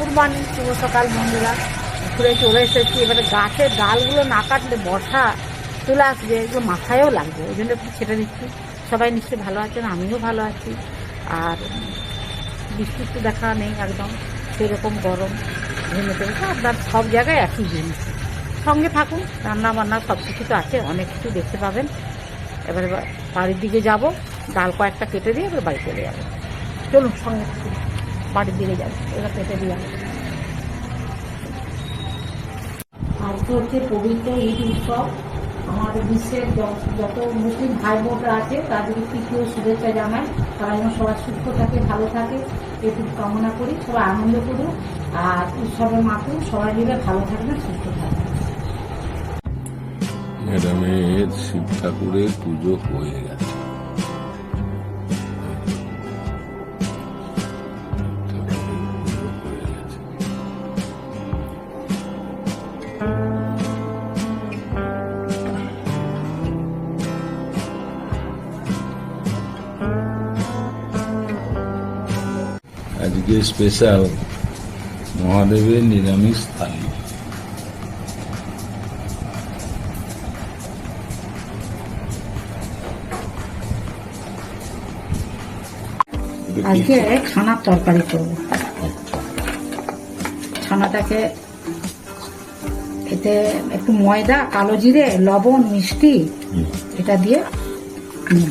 Good morning শুভ সকাল বন্ধুরা। ঘুরে চলে এসেছি, এবারে গাছের ডালগুলো না কাটলে বর্ষা চলে আসবে এগুলো মাথায়ও লাগবে, ওই জন্য একটু ছেড়ে দিচ্ছি। সবাই নিশ্চয়ই ভালো আছেন, আমিও ভালো আছি। আর বৃষ্টির তো দেখা নেই একদম, সেরকম গরম ভেঙে চলেছে আপনার সব জায়গায় একই জিনিস। সঙ্গে থাকুন রান্না বান্না সব কিছু তো আছে, অনেক কিছু দেখতে পাবেন। এবারে বাড়ির দিকে যাব, ডাল কয়েকটা কেটে দিয়ে এবার বাড়ি চলে যাব। চলুন, সঙ্গে বাড়ির দিকে যাব এবার কেটে দিয়ে আসব। আজকে হচ্ছে পবিত্র ঈদ উৎসব আমাদের বিশ্বের যত মুসলিম ভাই বোনরা আছে তাদেরকে তৃতীয় শুভেচ্ছা জানাই? তারা যেন সবাই সুস্থ থাকে ভালো থাকে এটুকু কামনা করি সবাই আনন্দ করুন আর উৎসবের মাতুন সবাই মিলে ভালো থাকবে সুস্থ থাকবেন। ম্যাডামের শিব ঠাকুরের পুজো হয়ে গেছে। আজকে স্পেশাল মহাদেবের নিরামিষ থালি। আজকে ছানার তরকারি করব। ছানাটাকে এতে একটু ময়দা কালো জিরে লবণ মিষ্টি এটা দিয়ে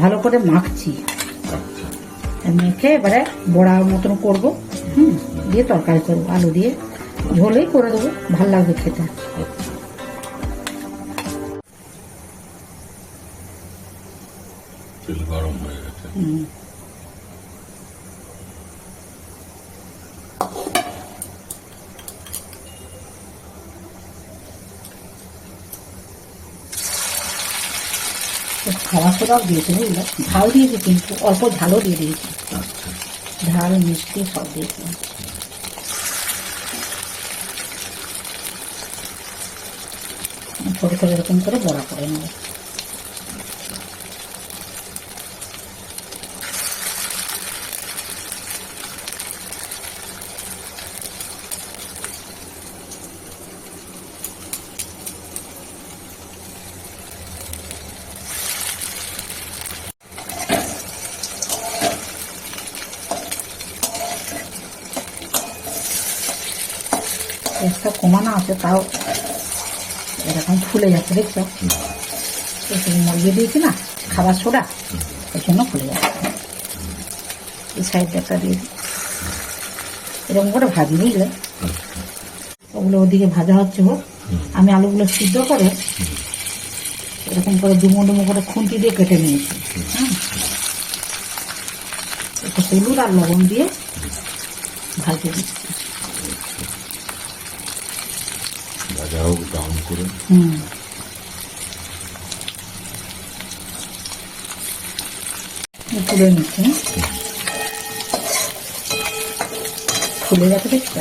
ভালো করে মাখছি। আচ্ছা মেখে এবারে বড়া মতন করব। হুম দিয়ে তরকারি করব আলু দিয়ে। ঝোলেই করে দেবো ভালো লাগবে খেতে। গরম হয়ে গেছে। খাওয়া সোডাও দিয়েছে বুঝলে ঝাল দিয়েছি কিন্তু অল্প ঝালও দিয়ে দিয়েছি আচ্ছা। ঝাল মিষ্টি সব দিয়েছে ছোটো ছোট এরকম করে বড়া করে নেব। কমানো আছে তাও এরকম ফুলে যাচ্ছে দেখছ? মরিয়ে দিয়েছি না খাবার সোডা ওই জন্য ফুলে যাচ্ছে। এই সাইডটা একটা দিয়ে এরকম করে ভাজি বুঝলে? ওগুলো ওদিকে ভাজা হচ্ছে হোক আমি আলুগুলো সিদ্ধ করে এরকম করে ডুমো ডুমো করে খুন্তি দিয়ে কেটে নিয়েছি। হ্যাঁ একটু হলুদ আর লবণ দিয়ে ভাজতে দিচ্ছি। ভাজা হোক ডাউন করে তুলে নিচ্ছি? ফুলে দেখছ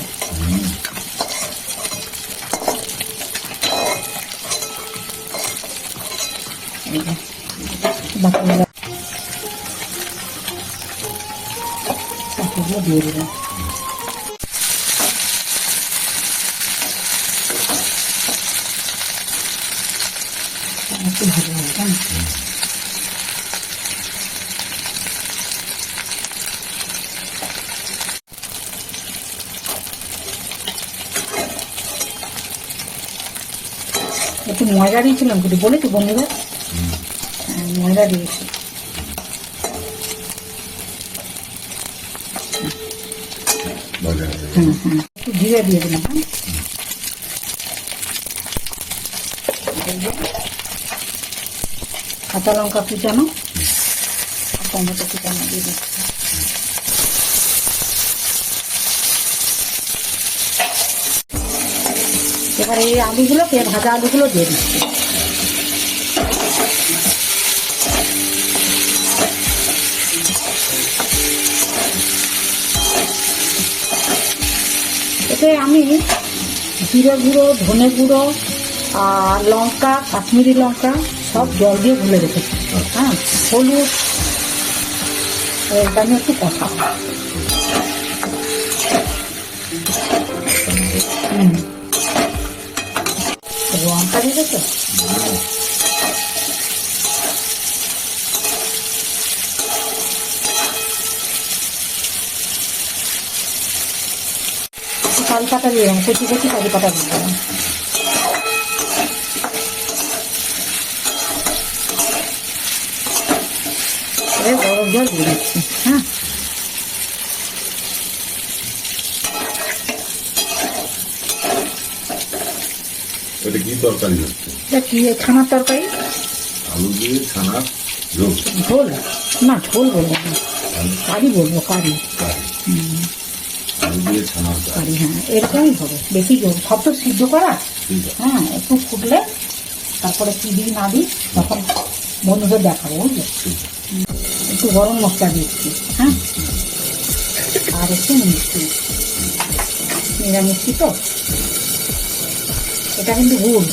এই বাকিগুলো দিয়ে দিলাম একটু ভালো হবে কেন একটু ময়দা দিয়েছিলাম কিন্তু বলেছি বন্ধুরা। হ্যাঁ, ময়দা দিয়েছি। হয়ে একটু জিরে দিয়ে দিলাম হ্যাঁ। কাঁচা লঙ্কা কুচানো টমেটো কুচানো দিয়ে দিচ্ছি। এবার এই আলুগুলোকে ভাজা আলুগুলো দিয়ে দিচ্ছি। এতে আমি জিরে গুঁড়ো, ধনে গুঁড়ো, আর লঙ্কা, কাশ্মীরি লঙ্কা সব জল দিয়ে গুলে রেখেছি। হ্যাঁ হলুদ এটা আমি একটু কষাবো। হুম। লঙ্কা দিয়ে তো কারি পাতা দিলাম কচি কচি কারি পাতা দিলাম এবার গরম জল দিয়ে দিচ্ছি হ্যাঁ। তরকারি হচ্ছে? এটা কি ছানার তরকারি? আলু দিয়ে ছানা ঝোল। ঝোল? না ঝোল বলব না। কারি বলব কারি। আলু দিয়ে ছানার কারি। হ্যাঁ এরকমই হবে। বেশি সব তো সিদ্ধ করা? হ্যাঁ একটু ফুটলে তারপরে কি দিই না দিই তখন বন্ধুদের দেখাবো বুঝলে? একটু গরম মশলা দিচ্ছি হ্যাঁ? আর একটু মিষ্টি। নিরামিষ্টি তো? এটা কিন্তু গুড়।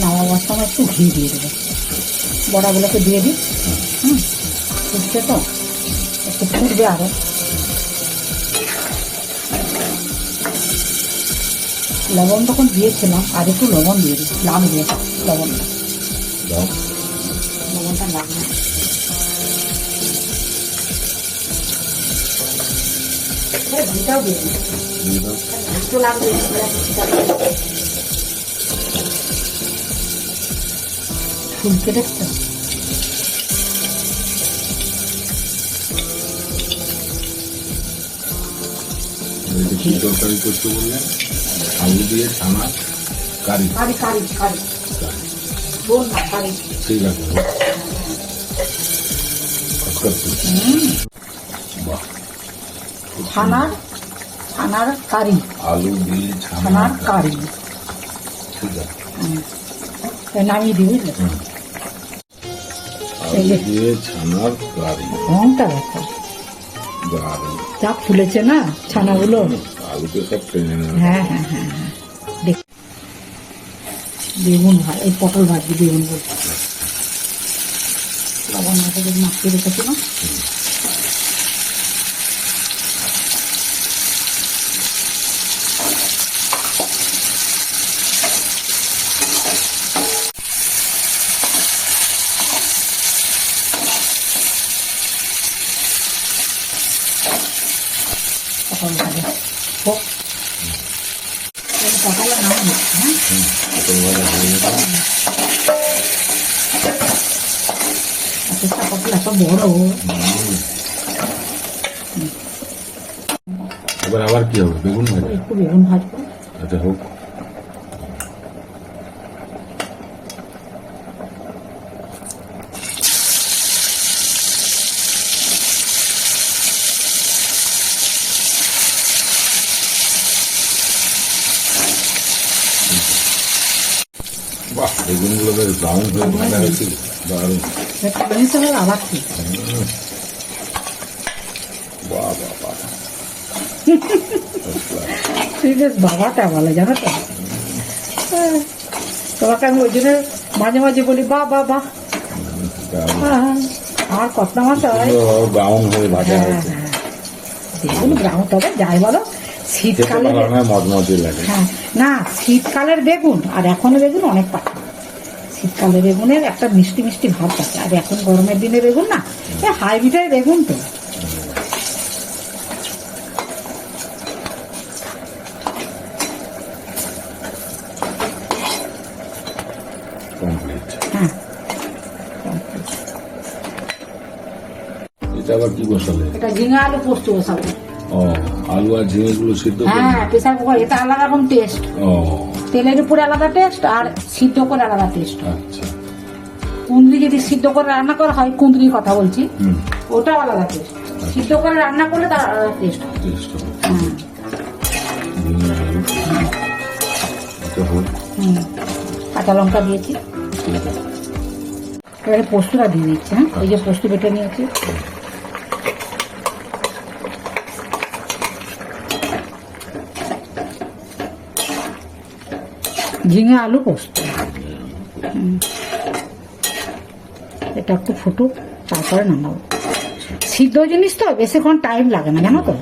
নামাবার সময় একটু ঘি দিয়ে দেবো। বড়াগুলোকে দিয়ে দিই। হুম ফুটছে তো? একটু ফুটবে আরও। লবণ তখন দিয়েছিলাম আর একটু লবণ দিয়ে দিই। লাগবে লবণটা। দাও। লবণটা লাগবে এবার ঘিটাও দিয়ে একটু লাগবে ফুলকে দেখছ তরকারি করতে বললেন আলু দিয়ে ছানা কারি কারি কারি কারি কারি ঠিক আছে ছানার ছানার কারি। আলু দিয়ে ছানার কারি। ঠিক আছে নামিয়ে দিই বুঝলে? আলু দিয়ে ছানার কারি। রংটা দেখো যা ফুলেছে না ছানাগুলো? আলুকে সব হ্যাঁ হ্যাঁ হ্যাঁ হ্যাঁ। দেখ। বেগুন ভাজ এই পটল ভাজি বেগুন বলছি। লবণ মাছে মাখিয়ে রেখেছিলাম পটল ভাজা হোক পটল নাম হ্যাঁ পটল ভাজা হয়ে গেছে পটল এত বড় এবার আবার কি হবে? বেগুন ভাজা? একটু বেগুন ভাজবো। আচ্ছা হোক। বেশ ভাজা হয়েছে। দারুণ. তুই বেশ বাবাটা বলে জানো তো? তোমাকে আমি ওই জন্য মাঝে মাঝে বলি বা বা বা। দারুণ। আমার কত মাস হয়। ব্রাউন হয়ে ভাজা হয়েছে। দেখুন তবে যাই বলো শীতকালে মজমজে লাগে। হ্যাঁ না শীতকালের বেগুন আর এখনের বেগুন অনেক পাখি শীতকালের বেগুনের একটা মিষ্টি মিষ্টি ভাব থাকে আর এখন গরমের দিনে বেগুন না এ হাইব্রিডের বেগুন তো। হ্যাঁ। এটা আবার কি বসালে? এটা ঝিঙে আলু পোস্ত বসাবো। ও আলু আর ঝিঙেগুলো সিদ্ধ হ্যাঁ প্রেসার কুকার এটা আলাদা রকম টেস্ট ও। তেলের উপরে আলাদা টেস্ট আর সিদ্ধ করে আলাদা টেস্ট আচ্ছা। কুঁদরি যদি সিদ্ধ করে রান্না করা হয় কুঁদরির কথা বলছি ওটাও আলাদা টেস্ট সিদ্ধ করে রান্না করলে তার আলাদা টেস্ট কাঁচা লঙ্কা দিয়েছি। এবারে পোস্তটা দিয়ে দিচ্ছি হ্যাঁ? এই যে পোস্ত বেটে নিয়েছি। ঝিঙে আলু পোস্ত। এটা একটু ফুটুক তারপরে নামাবো। সিদ্ধ জিনিস তো বেশিক্ষণ টাইম লাগে না জানো তো?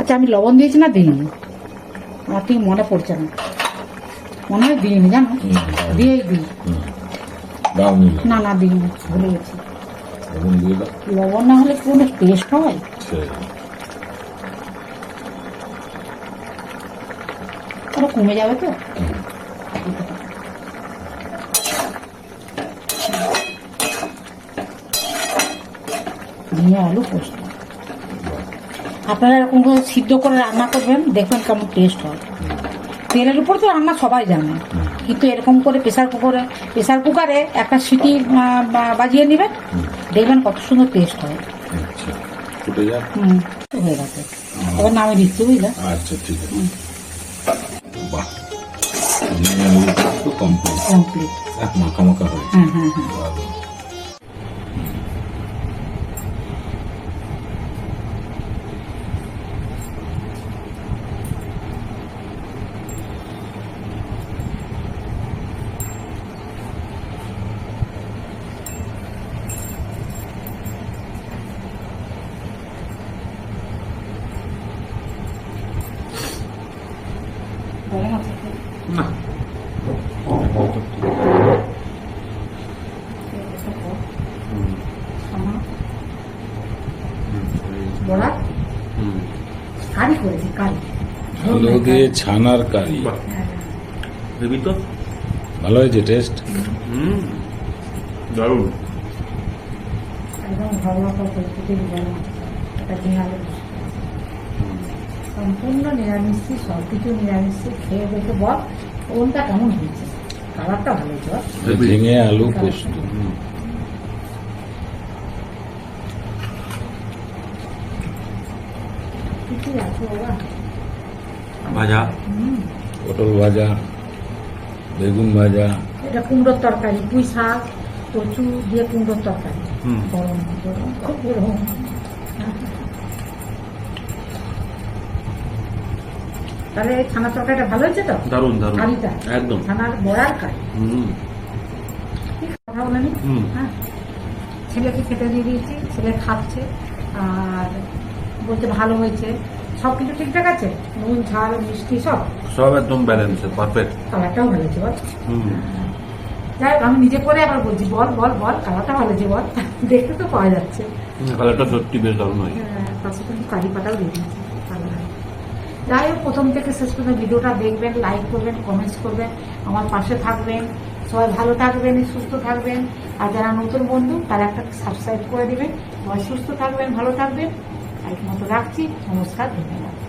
আচ্ছা আমি লবণ দিয়েছি না দিইনি? আমার ঠিক মনে পড়ছে না। মনে হয় দিইনি জানো? দিয়ে। দিই। না না দিইনি ভুলে গেছি। লবণ লবণ না হলে কোনো টেস্ট হয়। ওটা কমে যাবে তো। ঝিঙে আলু পোস্ত। আপনারা এরকম করে সিদ্ধ করে রান্না করবেন দেখবেন কেমন টেস্ট হয়। তেলের উপর তো রান্না সবাই জানে কিন্তু এরকম করে প্রেশার কুকারে প্রেশার কুকারে একটা সিটি বাজিয়ে নেবেন দেখবেন কত সুন্দর টেস্ট হয়। আচ্ছা হয়ে গেছে। এবার নামে দিচ্ছি বুঝলে? আচ্ছা ঠিক আছে। আলু পোস্ত কমপ্লিট। কমপ্লিট। মাখা মাখা হয়েছে। হ্যাঁ হ্যাঁ হ্যাঁ ভালো। বলেন আপনাকে। না আমার বড়া কারি করেছি কারি। আলু দিয়ে ছানার কারি। দেবি তো? ভালো হয়েছে টেস্ট হুম। দারুণ। একদম ঘরোয়া পদ্ধতিতে নিরামিষ সম্পূর্ণ নিরামিষই সব কিছু নিরামিষই খেয়ে দেখে বল কোনটা কেমন হয়েছে? কালারটা ভালো হয়েছে ঝিঙে আলু পোস্ত কি কি আছে বাবা ভাজা? পটল ভাজা বেগুন ভাজা। এটা কুমড়োর তরকারি পুঁই শাক কচু দিয়ে কুমড়োর তরকারি। গরম গরম খুব গরম। তাহলে এই ছানা তরকারিটা ভালো হয়েছে তো? দারুণ দারুণ। কারিটা? একদম। ছানার বড়ার কারি? ঠিক কথা বলেনি হ্যাঁ। ছেলেকে খেতে দিয়ে দিয়েছি ছেলে খাচ্ছে আর বলতে ভালো হয়েছে। সব কিছু ঠিকঠাক আছে? নুন ঝাল মিষ্টি সব? সব একদম ব্যালেন্স পারফেক্ট কালারটাও ভালো হয়েছে বল। যাই হোক, আমি নিজে করে আবার বলছি বল বল বল কালারটা ভালো হয়েছে বল। দেখতে তো পাওয়া যাচ্ছে। কালারটা সত্যি বেশ দারুণ হয় হ্যাঁ, কারি পাতাও দিয়ে দিয়েছি। যাই হোক প্রথম থেকে শেষ পর্যন্ত ভিডিওটা দেখবেন লাইক করবেন কমেন্টস করবেন আমার পাশে থাকবেন। সবাই ভালো থাকবেন সুস্থ থাকবেন। আর যারা নতুন বন্ধু তারা একটা সাবস্ক্রাইব করে দেবেন। সবাই সুস্থ থাকবেন ভালো থাকবেন। আজ মতো রাখছি। নমস্কার ধন্যবাদ।